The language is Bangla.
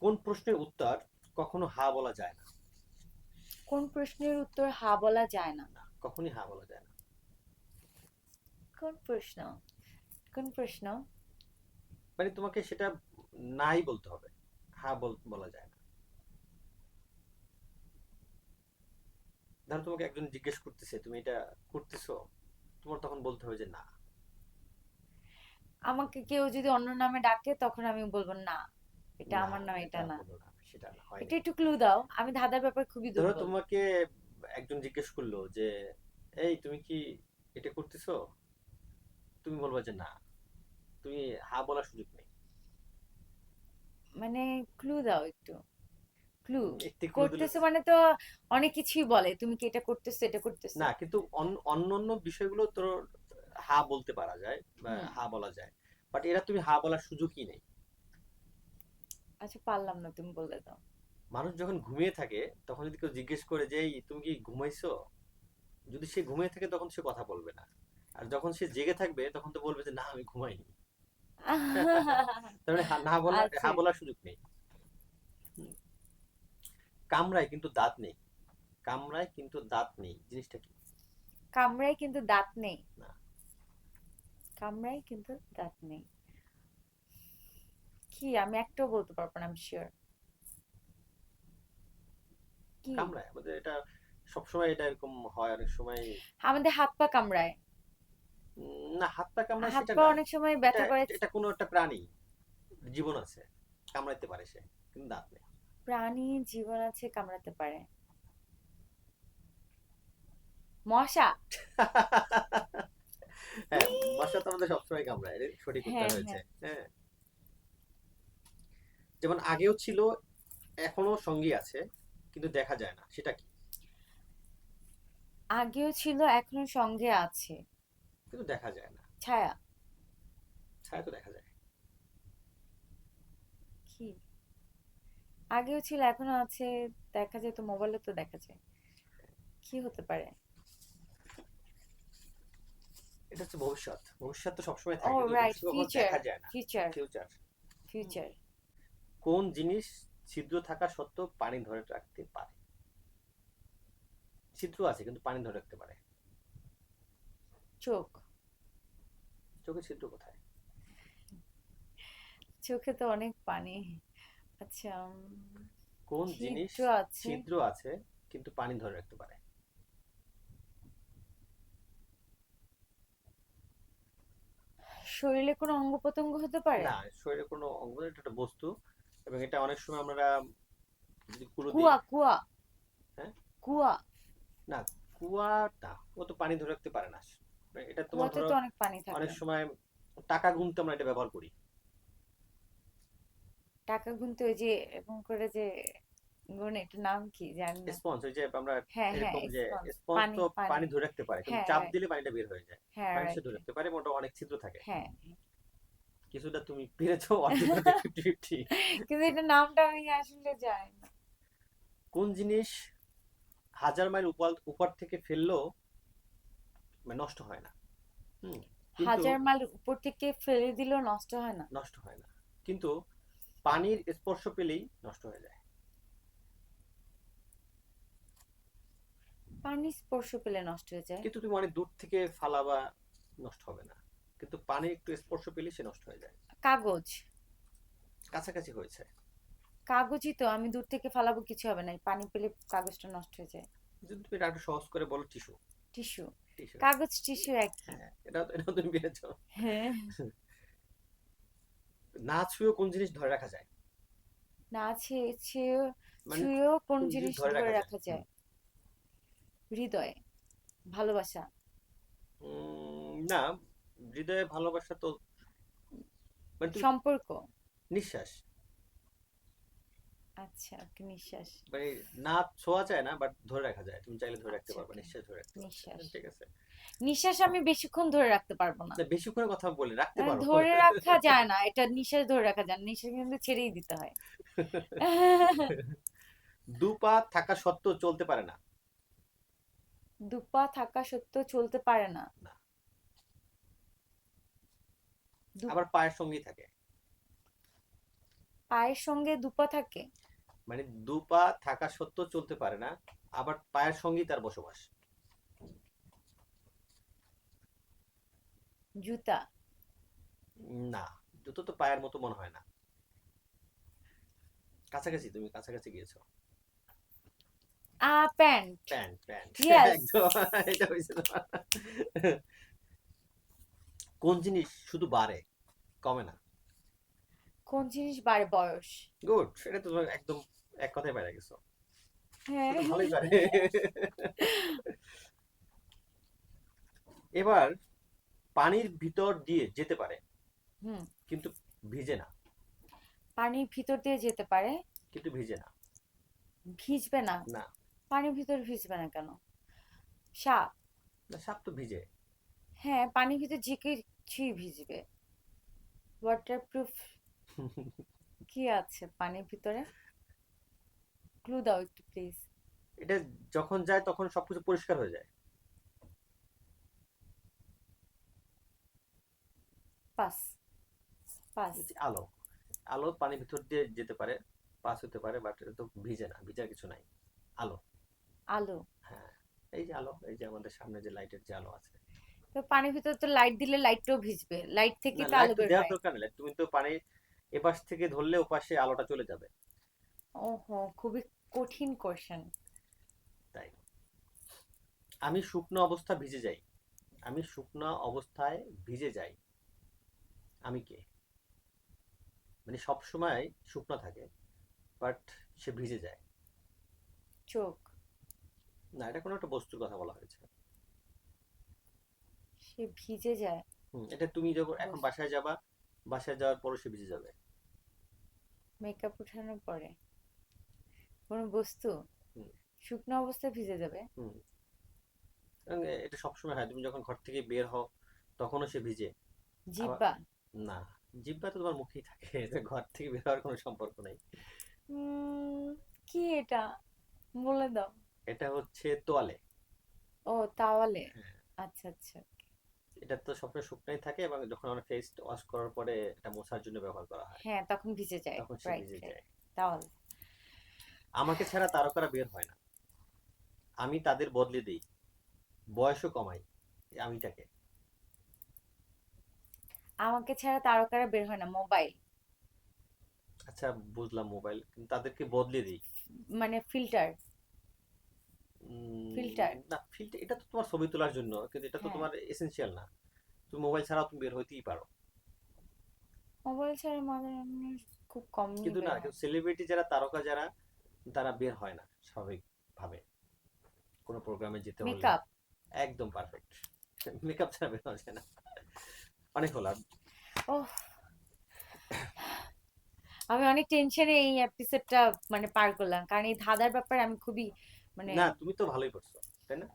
কোন প্রশ্নের উত্তর কখনো হা বলা যায় না? কোন প্রশ্নের উত্তর হা বলা যায় না? না কখনই হা বলা যায় না। কোন প্রশ্ন? কোন প্রশ্ন? মানে তোমাকে সেটা নাই বলতে হবে। হা বল- বলা যায় না। ধরো তোমাকে একজন জিজ্ঞেস করতেছে তুমি এটা করতেছো তোমার তখন বলতে হবে যে না। আমাকে কেউ যদি অন্য নামে ডাকে তখন আমি বলব না। এটা আমার নাম এটা না। সেটা হয় এটা একটু ক্লু দাও আমি ধাঁধার ব্যাপার খুবই ধরো দুর্বল। তোমাকে একজন জিজ্ঞেস করল যে এই তুমি কি এটা করতেছো? তুমি বলবা যে না। তুমি হা বলার সুযোগ নেই। মানে ক্লু দাও একটু। ক্লু একটু clue দিলে- করতেছো মানে তো অনেক কিছুই বলে তুমি কি এটা করতেছো এটা করতেছো? না কিন্তু অন- অন্যান্য বিষয়গুলো তোর হা বলতে পারা যায় বা হুম। হা বলা যায়। বাট এরা তুমি হা বলার সুযোগই নেই। আচ্ছা পারলাম না তুমি বললে দাও। মানুষ যখন ঘুমিয়ে থাকে তখন যদি কেউ জিজ্ঞেস করে যে "এই, তুমি কি ঘুমাইছো? যদি সে ঘুমিয়ে থাকে তখন সে কথা বলবে না। আর যখন সে জেগে থাকবে তখন তো বলবে যে না আমি ঘুমাইনি। তার মানে না বলা আচ্ছা। হা বলার সুযোগ নেই। হুম। কামড়ায় কিন্তু দাঁত নেই। কামড়ায় কিন্তু দাঁত নেই। জিনিসটা কি? কামড়ায় কিন্তু দাঁত নেই। না। কামড়ায় কিন্তু দাঁত নেই। কি? আমি একটাও বলতে পারব না আমি শিওর কি? কামড়ায় আমাদের এটা সবসময় এটা এরকম হয় অনেক সময় আমাদের হাত পা কামড়ায়। না হাত পা কামড়ায় হাত পা অনেক সময় ব্যথা করে। এটা কোনো একটা প্রাণী জীবন আছে কামড়াইতে পারে সে কিন্তু দাঁত নেই। প্রাণী জীবন আছে কামড়াতে পারে। মশা? হ্যাঁ মশা তো আমাদের সবসময় কামড়ায় সঠিক উত্তর হ্যাঁ, হয়েছে। হ্যাঁ। যেমন আগেও ছিল এখনও সঙ্গী আছে কিন্তু দেখা যায় না। সেটা কি? আগেও ছিল এখনও সঙ্গে আছে। কিন্তু দেখা যায় না। ছায়া। ছায়া তো দেখা যায়। কি? আগেও ছিল এখনও আছে দেখা যায় তো মোবাইলে তো দেখা যায়। কি হতে পারে? এটা হচ্ছে ভবিষ্যৎ। ভবিষ্যৎ তো সবসময় ও থাকে কিন্তু রাইট ফিউচার দেখা যায় না। ফিউচার ফিউচার ফিউচার কোন জিনিস ছিদ্র থাকা সত্ত্বেও পানি ধরে রাখতে পারে? ছিদ্র আছে কিন্তু পানি ধরে রাখতে পারে। চোখ। চোখে ছিদ্র কোথায়? চোখে তো অনেক পানি। আচ্ছা কোন জিনিস ছিদ্র আছে কিন্তু পানি ধরে রাখতে পারে? শরীরে কোনো অঙ্গ প্রত্যঙ্গ হতে পারে? না শরীরে কোনো অঙ্গ এটা একটা বস্তু। এবং এটা অনেক সময় আমরা যদি কুলো দিই কুয়া। কুয়া হ্যাঁ? কুয়া। না কুয়াটা ও তো পানি ধরে রাখতে পারে না। এটা তোমার ধরো তো অনেক পানি থাকে। অনেক সময় টাকা গুনতে আমরা এটা ব্যবহার করি। টাকা গুনতে ওই যে এরকম করে যে গুনে এটার নাম কি জানি না। স্পঞ্জ ওই যে আমরা হ্যাঁ হ্যাঁ এরকম যে স্পঞ্জ। তো পানি ধরে রাখতে পারে কিন্তু হ্যাঁ, চাপ দিলে পানিটা বের হয়ে যায়। হ্যাঁ পানি ধরে রাখতে পারে মোটা অনেক ছিদ্র থাকে। হ্যাঁ। কিছুটা তুমি পেরেছ অর্ধেক ফিফটি ফিফটি কিন্তু এটা নামটা আমি আসলে না। কোন জিনিস হাজার মাইল উপর উপর থেকে ফেললেও মানে নষ্ট হয় না। হুম হাজার মাইল উপর থেকে ফেলে দিলেও নষ্ট হয় না? নষ্ট হয় না। কিন্তু পানির স্পর্শ পেলেই নষ্ট হয়ে যায়। পানি স্পর্শ পেলে নষ্ট হয়ে যায়? কিন্তু তুমি অনেক দূর থেকে ফালাবা নষ্ট হবে না। কিন্তু পানির একটু স্পর্শ পেলেই সে নষ্ট হয়ে যায়। কাগজ। কাছাকাছি হয়েছে। কাগজই তো আমি দূর থেকে ফালাবো কিছু হবে না। পানি পেলে কাগজটা নষ্ট হয়ে যায়। যদি তুমি একটু সহজ করে বলো টিস্যু। টিস্যু? কাগজ টিস্যু একই। হ্যাঁ এটা এটা তুমি পেরেছ হ্যাঁ। না ছুঁয়েও কোন জিনিস ধরে রাখা যায়? না ছে- ছেও মানে ছুঁয়েও কোন জিনিস ধরে রাখা যায়। হৃদয় ভালোবাসা। না হৃদয়ে ভালোবাসা তো মানে সম্পর্ক। নিঃশ্বাস। আচ্ছা ওকে নিঃশ্বাস। মানে না ছোঁয়া যায় না বাট ধরে রাখা যায়। তুমি চাইলে ধরে রাখতে আচ্ছা, পারবে নিঃশ্বাস ধরে রাখতে নিঃশ্বাস। ঠিক আছে। নিঃশ্বাস আমি বেশিক্ষণ ধরে রাখতে পারব না। বেশিক্ষণের কথা বলি রাখতে মানে পারো ধরে রাখা যায় না এটা নিঃশ্বাস ধরে রাখা যায় না নিঃশ্বাস কিন্তু ছেড়েই দিতে হয়। দু পা থাকা সত্ত্বেও চলতে পারে না। দুপা থাকা সত্ত্বেও চলতে পারে না না। দু- আবার পায়ের সঙ্গেই থাকে। পায়ের সঙ্গে দুপা থাকে? মানে দুপা থাকা সত্ত্বেও চলতে পারে না আবার পায়ের সঙ্গেই তার বসবাস। জুতা? না জুতো তো পায়ের মতো মনে হয় না। কাছাকাছি তুমি কাছাকাছি গিয়েছো। Uh pant. Pant pant. একদম এটা হয়েছে তোমার। কোন জিনিস শুধু বাড়ে? কমে না। কোন জিনিস বাড়ে? বয়স। গুড সেটা তো একদম এক কথায় বাইরে গেছো। হ্যাঁ। ভালোই পারে এবার পানির ভিতর দিয়ে যেতে পারে হুম। কিন্তু ভিজে না। পানির ভিতর দিয়ে যেতে পারে। কিন্তু ভিজে না। ভিজবে না? না। পানির ভিতর ভিজবে না কেন? সাপ। না সাপ তো ভিজে। হ্যাঁ পানি ভিতর যে কিছুই ভিজবে। ওয়াটারপ্রুফ কি আছে পানির ভিতরে? ক্লু দাও একটু প্লিজ এটা যখন যায় তখন সবকিছু পরিষ্কার হয়ে যায়। পাস পাস আলো। আলো পানির ভিতর দিয়ে যেতে পারে পাস হতে পারে বাট এটা তো ভিজে না ভিজার কিছু নাই। আলো। আলো। হ্যাঁ এই যে আলো এই যে আমাদের সামনে যে লাইটের যে আলো আছে। তো পানির ভিতর তো লাইট দিলে লাইটটাও ভিজবে। লাইট থেকে তো আলো বের হয়। দরকার নেই। তুমি তো পানি এপাশ থেকে ধরলে ওপাশে আলোটা চলে যাবে। ওহো খুবই কঠিন কোশ্চেন তাই। আমি শুকনো অবস্থা ভিজে যাই। আমি শুকনো অবস্থায় ভিজে যাই। আমি কে? মানে সব সময় শুকনো থাকে বাট সে ভিজে যায়। চোখ। না এটা কোনো একটা বস্তুর কথা বলা হয়েছে। সে ভিজে যায়। এটা তুমি যখন এখন বাসায় যাবা বাসায় যাওয়ার পরও সে ভিজে যাবে। মেকআপ উঠানোর পরে। কোনো বস্তু শুকনো অবস্থায় ভিজে যাবে? এটা সবসময় হয় তুমি যখন ঘর থেকে বের হও তখনও সে ভিজে। জিব্বা না জিহ্বা তো তোমার মুখেই থাকে এটা ঘর থেকে বের হওয়ার কোনো সম্পর্ক নেই। কি এটা? বলে দাও। এটা হচ্ছে তোয়ালে। ও তাওয়ালে? হ্যাঁ। আচ্ছা আচ্ছা। এটা তো সবসময় শুকনোই থাকে এবং যখন আমরা ফেস ওয়াশ করার পরে এটা মোছার জন্য ব্যবহার করা হয়। হ্যাঁ তখন ভিজে যায়। তখন সে ভিজে যায়। তাওয়ালে আমাকে ছাড়া তারকারা বের হয় না। আমি তাদের বদলে দিই। বয়সও কমাই আমিটাকে। আমাকে ছাড়া তারকারা বের হয় না মোবাইল। আচ্ছা বুঝলাম মোবাইল। কিন্তু তাদেরকে বদলে দিই। মানে ফিল্টার। Filter? না ফিল্টার এটা তো তোমার ছবি তোলার জন্য কিন্তু এটা তো হ্যাঁ। তোমার এসেনশিয়াল না। তুমি মোবাইল ছাড়াও তুমি বের হইতেই পারো। মোবাইল ছাড়া মানুষ খুব কম কিন্তু না কিন্তু সেলিব্রিটি যারা তারকা যারা তারা বের হয় না স্বাভাবিকভাবে। কোনো প্রোগ্রামে যেতে হলে। মেকআপ একদম পারফেক্ট মেকআপ ছাড়া বের যায় না। অনেক হলো ও আমি অনেক টেনশনে এই এপিসোডটা মানে পার করলাম। কারণ এই ধাঁধার ব্যাপারে আমি খুবই মানে না তুমি তো ভালোই করছ তাই না?